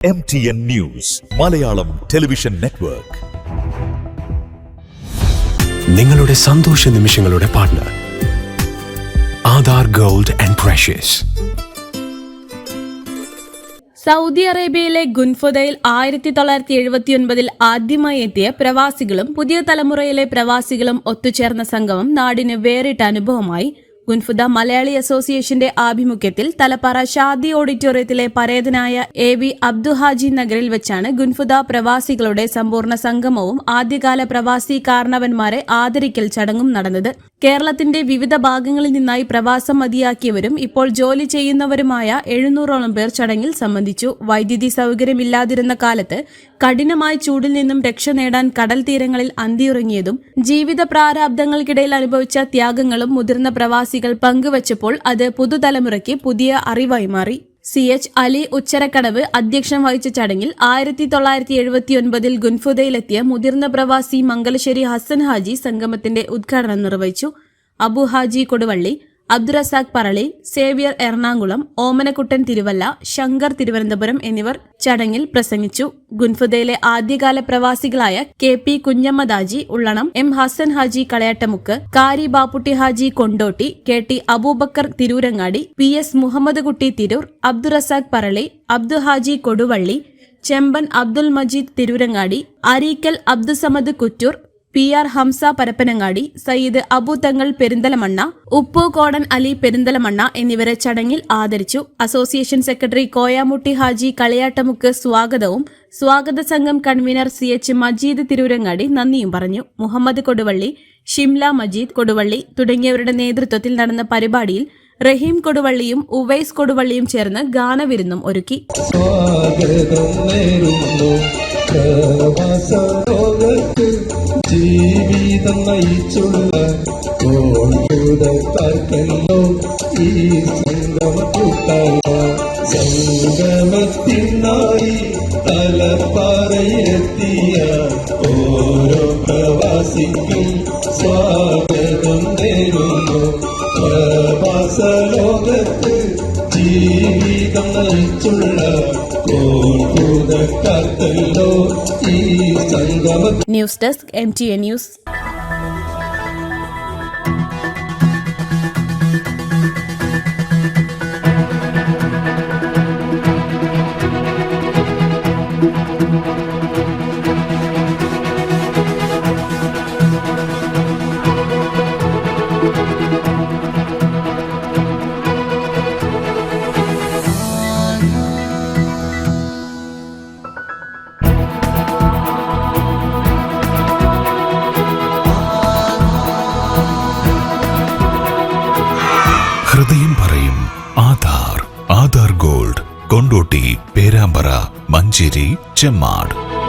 M T N news Malayalam television network. നിങ്ങളുടെ സന്തോഷ നിമിഷങ്ങളുടെ partner Aadhaar gold and precious Saudi അറേബ്യയിലെ ഗുൻഫുദയിൽ ആയിരത്തി തൊള്ളായിരത്തി എഴുപത്തിയൊൻപതിൽ ആദ്യമായി എത്തിയ പ്രവാസികളും പുതിയ തലമുറയിലെ പ്രവാസികളും ഒത്തുചേർന്ന സംഗമം നാടിന് വേറിട്ട അനുഭവമായി ഗുൻഫുദ മലയാളി അസോസിയേഷന്റെ ആഭിമുഖ്യത്തിൽ തലപ്പാറ ഷാദി ഓഡിറ്റോറിയത്തിലെ പരേതനായ എ വി അബ്ദുഹാജി നഗറിൽ വെച്ചാണ് ഗുൻഫുദ പ്രവാസികളുടെ സമ്പൂർണ സംഗമവും ആദ്യകാല പ്രവാസി കാരണവന്മാരെ ആദരിക്കൽ ചടങ്ങും നടന്നത്. കേരളത്തിന്റെ വിവിധ ഭാഗങ്ങളിൽ നിന്നായി പ്രവാസം മതിയാക്കിയവരും ഇപ്പോൾ ജോലി ചെയ്യുന്നവരുമായ എഴുന്നൂറോളം പേർ ചടങ്ങിൽ സംബന്ധിച്ചു. വൈദ്യുതി സൗകര്യമില്ലാതിരുന്ന കാലത്ത് കഠിനമായ ചൂടിൽ നിന്നും രക്ഷ നേടാൻ കടൽ തീരങ്ങളിൽ അന്തിയുറങ്ങിയതും ജീവിത പ്രാരാബ്ദങ്ങൾക്കിടയിൽ അനുഭവിച്ച ത്യാഗങ്ങളും മുതിർന്ന പ്രവാസികൾ പങ്കുവച്ചപ്പോൾ അത് പുതുതലമുറയ്ക്ക് പുതിയ അറിവായി മാറി. സി എച്ച് അലി ഉച്ചരക്കടവ് അധ്യക്ഷം വഹിച്ച ചടങ്ങിൽ ആയിരത്തി തൊള്ളായിരത്തി എഴുപത്തിയൊൻപതിൽ ഗുൻഫുദയിലെത്തിയ മുതിർന്ന പ്രവാസി മംഗലശ്ശേരി ഹസൻ ഹാജി സംഗമത്തിന്റെ ഉദ്ഘാടനം നിർവഹിച്ചു അബു ഹാജി കൊടുവള്ളി അബ്ദുറസാഖ് പറളി സേവ്യർ എറണാകുളം ഓമനക്കുട്ടൻ തിരുവല്ല ശങ്കർ തിരുവനന്തപുരം എന്നിവർ ചടങ്ങിൽ പ്രസംഗിച്ചു. ഗുൻഫുദയിലെ ആദ്യകാല പ്രവാസികളായ K P Kunhammadaji Ullanam M Hassan Haji Kalayattamukku Kari Bapputty Haji Kondotty K T Abubakar Tirurangadi P S Muhammad Kutty Tirur Abdurazak Parali Abdu Haji Koduvally Chemban Abdul Majeed Tirurangadi Areekkal Abdussamad Kuttur P R Hamza Parappanangadi Sayyid Abu Thangal Perinthalmanna Uppu Kodan Ali Perinthalmanna എന്നിവരെ ചടങ്ങിൽ ആദരിച്ചു. Association secretary Koyamutty Haji Kaliyattamukku സ്വാഗതവും സ്വാഗത സംഘം convener C H Majeed Tirurangadi നന്ദിയും പറഞ്ഞു. മുഹമ്മദ് കൊടുവള്ളി ഷിംല മജീദ് കൊടുവള്ളി തുടങ്ങിയവരുടെ നേതൃത്വത്തിൽ നടന്ന പരിപാടിയിൽ റഹീം കൊടുവള്ളിയും ഉവൈസ് കൊടുവള്ളിയും ചേർന്ന് ഗാനവിരുന്നും ഒരുക്കി. സ്വാഗതം ജീവിതം നയിച്ചുള്ള കോൺകൂടക്കാർക്കല്ലോ ഈ സംഗമ കൂട്ടല്ല സംഗമത്തിനായി തലപ്പാറയെത്തിയ ഓരോ പ്രവാസിക്കും സ്വാഗതം നേരുന്നു. പ്രവാസ ലോകത്ത് ജീവിതം നയിച്ചുള്ള news desk M T A news. Perambra Perambra Manjeri Chemmad.